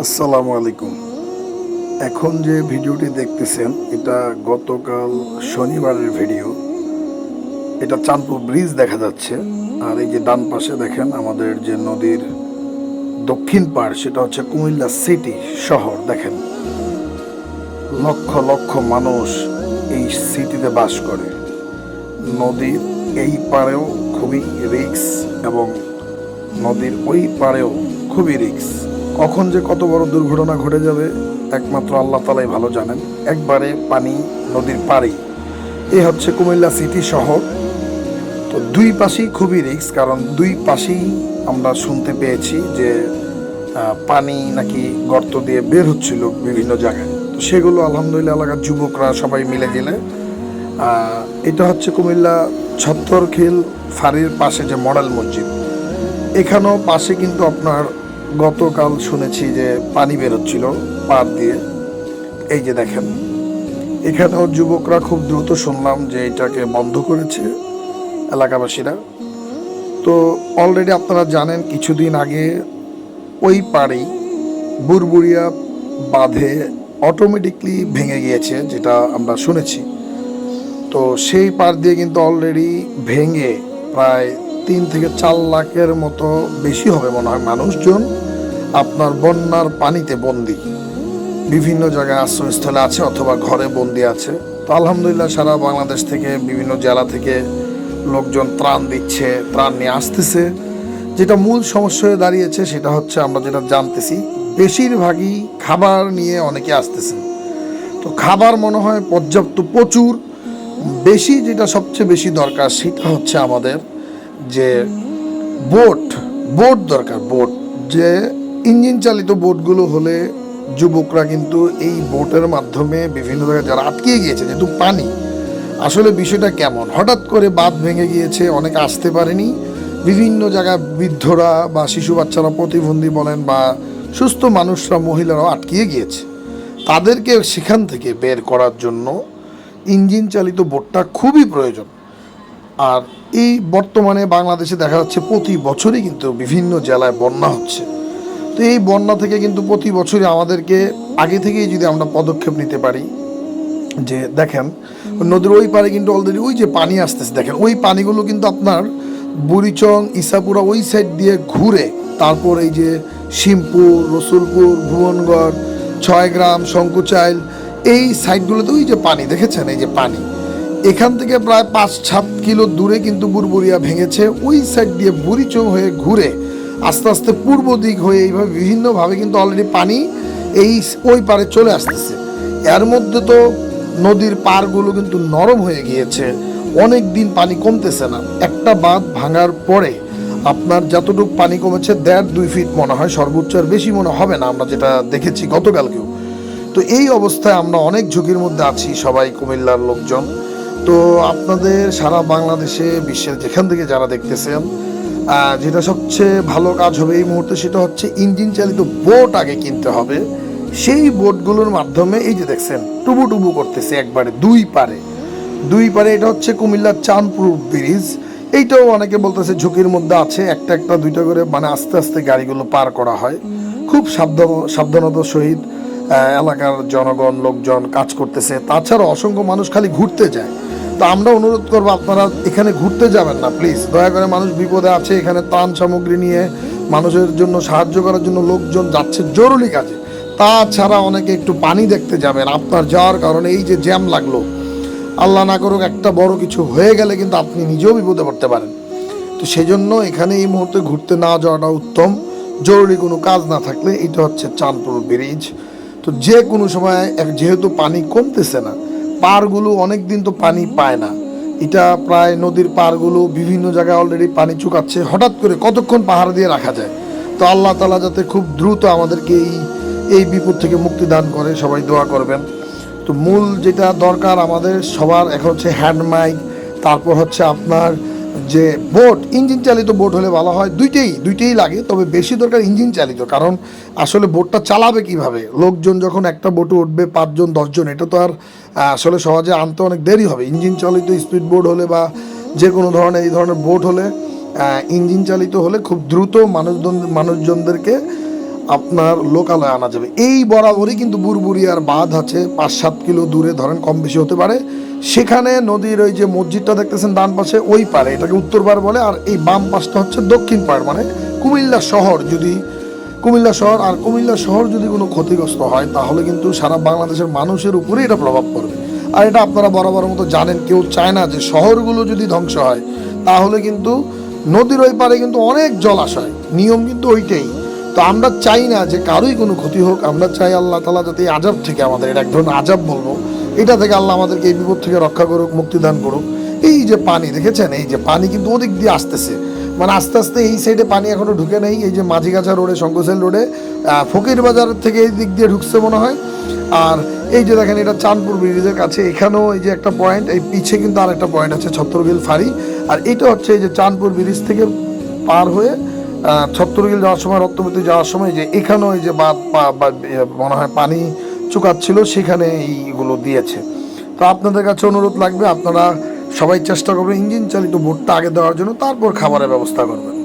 আসসালামু আলাইকুম। এখন যে ভিডিওটি দেখতেছেন, এটা গতকাল শনিবারের ভিডিও। এটা চাঁদপুর ব্রিজ দেখা যাচ্ছে। আর এই যে ডান পাশে দেখেন আমাদের যে নদীর দক্ষিণ পাড়, সেটা হচ্ছে কুমিল্লা সিটি শহর। দেখেন, লক্ষ লক্ষ মানুষ এই সিটিতে বাস করে। নদীর এই পাড়েও খুবই রিক্স এবং নদীর ওই পাড়েও খুবই রিক্স কখন যে কত বড় দুর্ঘটনা ঘটে যাবে, একমাত্র আল্লাহ তালাই ভালো জানেন। একবারে পানি নদীর পাড়েই এ হচ্ছে কুমিল্লা সিটি শহর। তো দুই পাশেই খুবই রিক্স কারণ দুই পাশেই আমরা শুনতে পেয়েছি যে পানি নাকি গর্ত দিয়ে বের হচ্ছিল বিভিন্ন জায়গায়। তো সেগুলো আলহামদুলিল্লাহ এলাকার যুবকরা সবাই মিলে গেলে। এটা হচ্ছে কুমিল্লা ছত্তরখিল ফাঁড়ির পাশে যে মডেল মসজিদ। এখানেও পাশে কিন্তু আপনার গতকাল শুনেছি যে পানি বেরোচ্ছিল পার দিয়ে। এই যে দেখেন, এখানেও যুবকরা খুব দ্রুত শুনলাম যে এটাকে বন্ধ করেছে এলাকাবাসীরা। তো অলরেডি আপনারা জানেন, কিছুদিন আগে ওই পাড়েই বুরবুরিয়া বাঁধে অটোমেটিকলি ভেঙে গিয়েছে, যেটা আমরা শুনেছি। তো সেই পার দিয়ে কিন্তু অলরেডি ভেঙে প্রায় তিন থেকে চার লাখের মতো বেশি হবে মনে হয় মানুষজন। আপনার বন্যার পানিতে বন্দি। বিভিন্ন জায়গায় আশ্রয়স্থলে আছে অথবা ঘরে বন্দি আছে। তো আলহামদুলিল্লাহ সারা বাংলাদেশ থেকে বিভিন্ন জেলা থেকে লোকজন ত্রাণ দিচ্ছে, ত্রাণ নিয়ে আসতেছে। যেটা মূল সমস্যা হয়ে দাঁড়িয়েছে সেটা হচ্ছে আমরা যেটা জানতেছি, বেশিরভাগই খাবার নিয়ে অনেকে আসতেছে। তো খাবার মনে হয় পর্যাপ্ত প্রচুর। বেশি যেটা সবচেয়ে বেশি দরকার সেটা হচ্ছে আমাদের যে বোট বোট দরকার, বোট যে ইঞ্জিন চালিত বোটগুলো হলে যুবকরা কিন্তু এই বোটের মাধ্যমে বিভিন্ন জায়গায় যারা আটকে গিয়েছে, যেহেতু পানি, আসলে বিষয়টা কেমন? হঠাৎ করে বাঁধ ভেঙে গিয়েছে, অনেকে আসতে পারেনি। বিভিন্ন জায়গায় বৃদ্ধরা বা শিশু বাচ্চারা প্রতিবন্ধী বলেন বা সুস্থ মানুষরা, মহিলারাও আটকিয়ে গিয়েছে। তাদেরকে সেখান থেকে বের করার জন্য ইঞ্জিন চালিত বোটটা খুবই প্রয়োজন। আর এই বর্তমানে বাংলাদেশে দেখা যাচ্ছে প্রতি বছরই কিন্তু বিভিন্ন জেলায় বন্যা হচ্ছে। তো এই বন্যা থেকে কিন্তু প্রতি বছরই আমাদেরকে আগে থেকেই যদি আমরা পদক্ষেপ নিতে পারি, যে দেখেন, নদীর ওই পারে কিন্তু অলরেডি ওই যে পানি আসতেছে, দেখেন, ওই পানিগুলো কিন্তু আপনার বুড়িচং, ইসাপুরা ওই সাইড দিয়ে ঘুরে, তারপর এই যে শিমপুর, রসুলপুর, ভুবনগড়, ছয়গ্রাম, শঙ্কুচাইল, এই সাইডগুলোতে ওই যে পানি, দেখেছেন? এই যে পানি। এখান থেকে প্রায় পাঁচ সাত কিলো দূরে কিন্তু বুরবুরিয়া ভেঙেছে, ওই সাইড দিয়ে বুড়িচং হয়ে ঘুরে আস্তে আস্তে পূর্ব দিক হয়ে এইভাবে বিভিন্নভাবে কিন্তু অলরেডি পানি এই ওই পারে চলে আসতেছে। এর মধ্যে তো নদীর পারগুলো কিন্তু নরম হয়ে গিয়েছে। অনেক দিন পানি কমতেছে না। একটা বাঁধ ভাঙার পরে আপনার যতটুকু পানি কমেছে, দেড় দুই ফিট মনে হয়, সর্বোচ্চ আর বেশি মনে হবে না আমরা যেটা দেখেছি গতকালকেও। তো এই অবস্থায় আমরা অনেক ঝুঁকির মধ্যে আছি সবাই কুমিল্লার লোকজন। তো আপনাদের সারা বাংলাদেশে, বিশ্বের যেখান থেকে যারা দেখতেছেন যেটা সবচেয়ে ভালো কাজ হবে এই মুহূর্তে সেটা হচ্ছে ইঞ্জিন চালিত বোট আগে কিনতে হবে। সেই বোটগুলোর মাধ্যমে এই যে দেখছেন, টুবু টুবু করতেছে একবারে দুই পারে। দুই পারে এটা হচ্ছে কুমিল্লার চাঁদপুর ব্রিজ। এইটাও অনেকে বলতেছে ঝুঁকির মধ্যে আছে, একটা একটা দুইটা করে মানে আস্তে আস্তে গাড়িগুলো পার করা হয়। খুব সাবধান সাবধানতার সহিত এলাকার জনগণ, লোকজন কাজ করতেছে। তাছাড়া অসংখ্য মানুষ খালি ঘুরতে যায়। তো আমরা অনুরোধ করব, আপনারা এখানে ঘুরতে যাবেন না প্লিজ দয়া করে মানুষ বিপদে আছে, এখানে ত্রাণ সামগ্রী নিয়ে মানুষের জন্য সাহায্য করার জন্য লোকজন যাচ্ছে জরুরি কাজে। তাছাড়া অনেকে একটু পানি দেখতে যাবেন, আপনার যাওয়ার কারণে এই যে জ্যাম লাগল। আল্লাহ না করুক, একটা বড় কিছু হয়ে গেলে কিন্তু আপনি নিজেও বিপদে পড়তে পারেন। তো সেই জন্য এখানে এই মুহূর্তে ঘুরতে না যাওয়াটা উত্তম। জরুরি কোনো কাজ না থাকলে এটা হচ্ছে চাঁদপুর ব্রিজ। তো যে কোনো সময় যেহেতু পানি কমতেছে না, পারগুলো অনেক দিন তো পানি পায় না। এটা প্রায় নদীর পারগুলো বিভিন্ন জায়গায় অলরেডি পানি চুকাচ্ছে, হঠাৎ করে কতক্ষণ পাহাড় দিয়ে রাখা যায়? তো আল্লাহ তালা যাতে খুব দ্রুত আমাদেরকে এই এই বিপদ থেকে মুক্তি দান করে, সবাই দোয়া করবেন। তো মূল যেটা দরকার আমাদের সবার এখন হচ্ছে হ্যান্ড মাইক তারপর হচ্ছে আপনার যে বোট ইঞ্জিন চালিত বোট হলে ভালো হয়। দুইটাই দুইটাই লাগে, তবে বেশি দরকার ইঞ্জিন চালিত, কারণ আসলে বোটটা চালাবে কীভাবে? লোকজন যখন একটা বোটে উঠবে, পাঁচজন, দশজন, এটা তো আর আসলে সহজে আনতে অনেক দেরি হবে। ইঞ্জিন চালিত স্পিড বোট হলে বা যে কোনো ধরনের, এই ধরনের বোট হলে ইঞ্জিন চালিত হলে খুব দ্রুত মানুষজন, মানুষজনদেরকে আপনার লোকালয়ে আনা যাবে। এই বরাবরই কিন্তু বুরবুরিয়ার বাঁধ আছে, পাঁচ সাত কিলো দূরে, ধরেন কম বেশি হতে পারে। সেখানে নদীর ওই যে মসজিদটা দেখতেছেন ডান পাশে, ওই পারে এটাকে উত্তর পার বলে, আর এই বাম পাশটা হচ্ছে দক্ষিণ পাড় মানে কুমিল্লা শহর যদি, কুমিল্লা শহর, আর কুমিল্লা শহর যদি কোনো ক্ষতিগ্রস্ত হয়, তাহলে কিন্তু সারা বাংলাদেশের মানুষের উপরে এটা প্রভাব পড়বে। আর এটা আপনারা বরাবর মতো জানেন, কেউ চায় না যে শহরগুলো যদি ধ্বংস হয়, তাহলে কিন্তু নদীর ওই পারে কিন্তু অনেক জলাশয় নিয়ম কিন্তু ওইটাই। তো আমরা চাই না যে কারোই কোনো ক্ষতি হোক, আমরা চাই আল্লাহ তালা যাতে এই আজাব থেকে আমাদের, এটা এক ধরনের আজাব বলব। এটা থেকে আল্লাহ আমাদেরকে এই বিপদ থেকে রক্ষা করুক মুক্তিদান করুক। এই যে পানি, দেখেছেন? এই যে পানি কিন্তু ওদিক দিয়ে আসতেছে। মানে আস্তে আস্তে এই সাইডে পানি এখনও ঢুকে নেই। এই যে মাঝিগাছা রোডে, শঙ্করসেল রোডে ফকির বাজার থেকে এই দিক দিয়ে ঢুকছে মনে হয়। আর এই যে দেখেন, এটা চাঁদপুর ব্রিজের কাছে। এখানেও এই যে একটা পয়েন্ট এই পিছে কিন্তু আর একটা পয়েন্ট আছে ছত্রগিল ফাঁড়ি। আর এটা হচ্ছে এই যে চাঁদপুর ব্রিজ থেকে পার হয়ে ছত্রগিল যাওয়ার সময় রক্তবতী যাওয়ার সময় যে এখানেও এই যে বাদ মনে হয় পানি চুকাচ্ছিল সেখানে এইগুলো দিয়েছে। তো আপনাদের কাছে অনুরোধ লাগবে, আপনারা সবাই চেষ্টা করবেন ইঞ্জিন চালিত ভোটটা আগে দেওয়ার জন্য, তারপর খাবারের ব্যবস্থা করবেন।